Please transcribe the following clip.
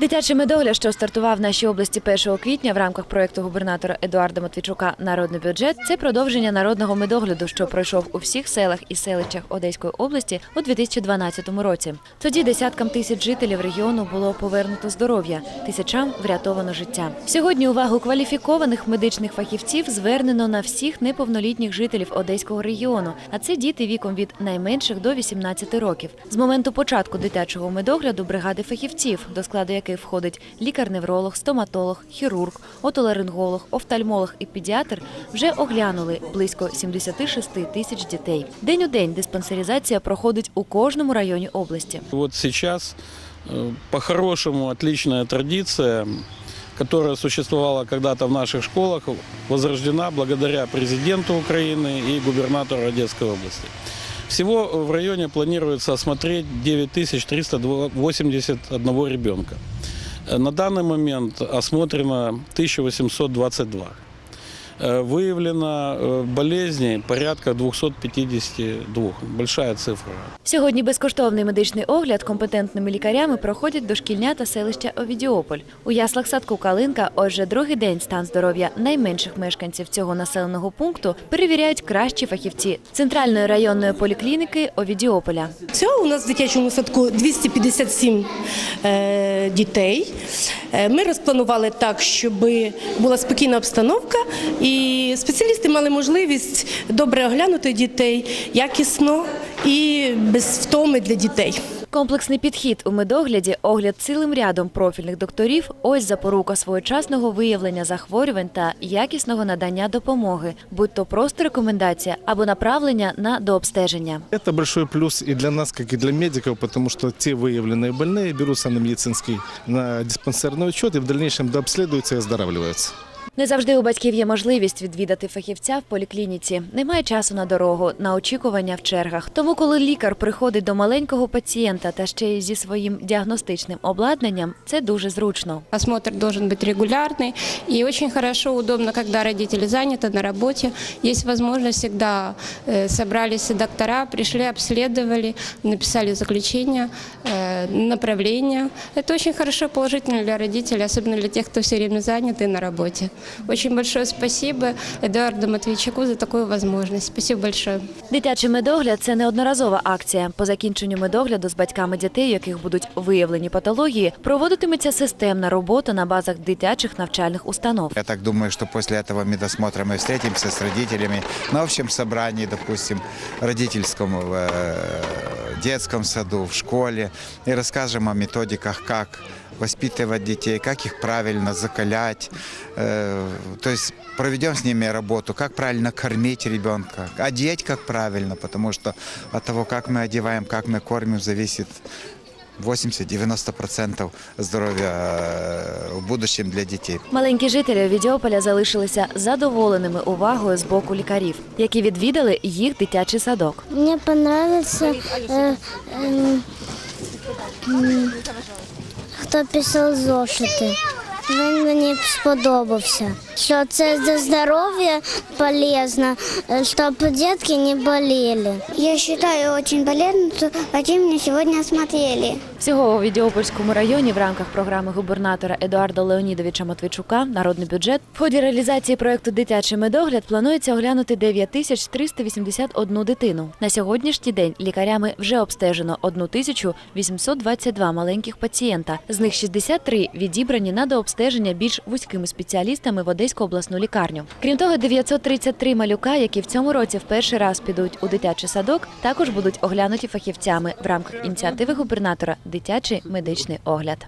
Дитячий медогляд, що стартував в нашій області 1 квітня в рамках проєкту губернатора Едуарда Матвійчука Народний бюджет, це продовження народного медогляду, що пройшов у всіх селах і селищах Одеської області у 2012 році. Тоді десяткам тисяч жителів регіону було повернуто здоров'я, тисячам врятовано життя. Сьогодні увагу кваліфікованих медичних фахівців звернено на всіх неповнолітніх жителів Одеського регіону, а це діти віком від найменших до 18 років. З моменту початку дитячого медогляду бригади фахівців, до складу яких входить лікар-невролог, стоматолог, хірург, отоларинголог, офтальмолог і педіатр, вже оглянули близько 76 тисяч дітей. День у день диспансеризація проходить у кожному районі області. Вот сейчас э, по-хорошему отличная традиция, которая существовала когда-то в наших школах, возрождена благодаря президенту Украины и губернатору Одесской области. Всего в районе планируется осмотреть 9381 ребенка. Э, На данный момент осмотрено 1822. Э, Выявлено э, болезней порядка 252. Большая цифра. Сьогодні безкоштовний медичний огляд компетентними лікарями проходять дошкільнята селища Овідіополь. У яслах садку Калинка отже другий день стан здоров'я найменших мешканців цього населеного пункту перевіряють кращі фахівці центральної районної поліклініки Овідіополя. Всього у нас в дитячому садку 257 е, дітей. Е, Ми розпланували так, щоб була спокійна обстановка, і спеціалісти мали можливість добре оглянути дітей якісно і без втоми для дітей. Комплексний підхід у медогляді, огляд цілим рядом профільних докторів – ось запорука своєчасного виявлення захворювань та якісного надання допомоги, будь то просто рекомендація або направлення на дообстеження. Это большой плюс и для нас, как и для медиков, потому что те выявленные больные берутся на медицинский, на диспансерный учет и в дальнейшем дообследуются и оздоравливаются. Не завжди у батьків є можливість відвідати фахівця в поліклініці. Немає часу на дорогу, на очікування в чергах. Тому, коли лікар приходить до маленького пацієнта та ще й зі своїм діагностичним обладнанням, це дуже зручно. Осмотр должен быть регулярный. И очень хорошо, удобно, когда родители заняты на работе. Есть возможность всегда э, собрались доктора, пришли, обследовали, написали заключение, э, направление. Это очень хорошо и положительно для родителей, особенно для тех, кто все время занят и на работе. Очень большое спасибо Эдуарду Матвейчуку за такую возможность. Спасибо большое. Дитячий медогляд це неодноразова акція. По закінченню медогляду з батьками дітей, у яких будуть виявлені патології, проводитиметься системна робота на базах дитячих навчальних установ. Я так думаю, что после этого медосмотра мы встретимся с родителями на общем собрании, допустим, родительском в э, детском саду, в школе, и расскажем о методиках, как воспитывать детей, как их правильно закалять. Э, То есть проведем с ними работу, как правильно кормить ребенка, одеть как правильно, потому что от того, как мы одеваем, как мы кормим, зависит 80-90% здоров'я э, в будущем для дітей. Маленькі жителі Відіополя залишилися задоволеними увагою з боку лікарів, які відвідали їх дитячий садок. Мне понравился, э, эм, м, хто писав зошити. Він мені сподобався. Що це для здоров'я полезно, э, щоб дітки не болели. Я считаю очень полезно, что врачи меня сегодня осмотрели. Всього у Відіопольському районі в рамках програми губернатора Едуарда Леонідовича Матвійчука Народний бюджет в ході реалізації проекту Дитячий медогляд планується оглянути 9 тисяч 381 дитину. На сьогоднішній день лікарями вже обстежено 1 тисячу 822 маленьких пацієнта. З них 63 відібрані на дообстеження більш вузькими спеціалістами в Одеську обласну лікарню. Крім того, 933 малюка, які в цьому році в перший раз підуть у дитячий садок, також будуть оглянуті фахівцями в рамках ініціативи губернатора Дитячий медичний огляд.